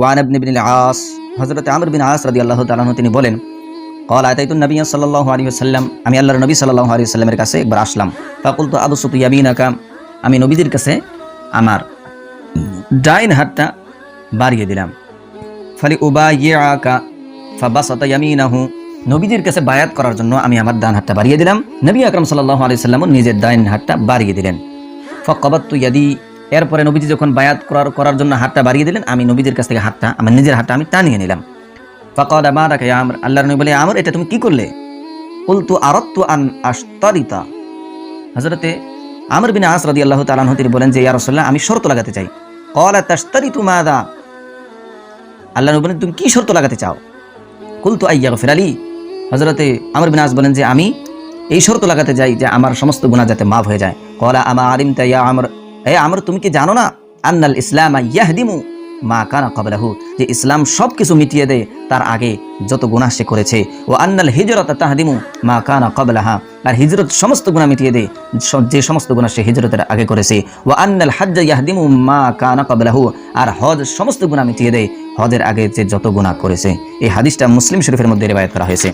One আবনি বিন আস হজরত আমর বিন আস রাদি আল্লাহ তালাহ তিনি বলেন কল আতাইতুন নবী সাল্লাহ আলী সাল্লাম আমি আল্লাহর নবী সাল্লাহ আলী সাল্লামের কাছে একবার আসলাম। ফাকুল তো আবু সুতু ইয়াবিনাকা আমি নবীদের কাছে আমার ডাইন হাতটা বাড়িয়ে দিলাম। ফালি উবা ইয়ে আকা ফাবাসাত ইয়ামিনাহু, নবীদের কাছে বায়াত করার জন্য আমি আমার ডান হাতটা বাড়িয়ে দিলাম। নবী আকরম সাল্লাহ আলি সাল্লাম নিজের ডাইন হাতটা বাড়িয়ে দিলেন। ফকবাত্তু ইয়াদি এরপরে নবীজি যখন বায়াত করার করার জন্য হাতটা বাড়িয়ে দিলেন, আমি নবীদের কাছ থেকে হাতটা, আমার নিজের হাতটা আমি টানিয়ে নিলাম। ফকদ আমার রাখে আমর। আল্লাহ নবী বলে, আমর, এটা তুমি কি করলে? কুলতু আরত্তু আন আশতারিতা। হজরতে আমর বিন আস রাদি আল্লাহ তালাহ তিনি বলেন যে, ইয়া রসল্লাহ আমি শর্ত লাগাতে চাই। কলা তাস্তারি তু মা মাদা আল্লাহ নবী বলেন, তুমি কি শর্ত লাগাতে চাও? কুলতু আইয়া গফির আলী। হজরতে আমর বিন আস বলেন যে, আমি এই শর্ত লাগাতে যাই যে, আমার সমস্ত গুণা যাতে মাফ হয়ে যায়। কলা আমা আলিম তাইয়া আমর? এ আমর, তুমি কি জানো না? আন্নাল ইসলাম ইয়াহদিমু মা কানা কবলাহু যে ইসলাম সব কিছু মিটিয়ে দেয়, তার আগে যত গুনাহ সে করেছে। ও আন্নাল হিজরত তাহাদিমু মা কানা কবলাহা আর হিজরত সমস্ত গুনাহ মিটিয়ে দেয় যে সমস্ত গুনাহ সে হিজরতের আগে করেছে। ও আন্নাল হজ্জ ইয়াহদিমু মা কানা কবলাহু আর হজ সমস্ত গুনাহ মিটিয়ে দেয়, হজের আগে যে যত গুনাহ করেছে। এই হাদিসটা মুসলিম শরীফের মধ্যে রেবায়ত করা হয়েছে।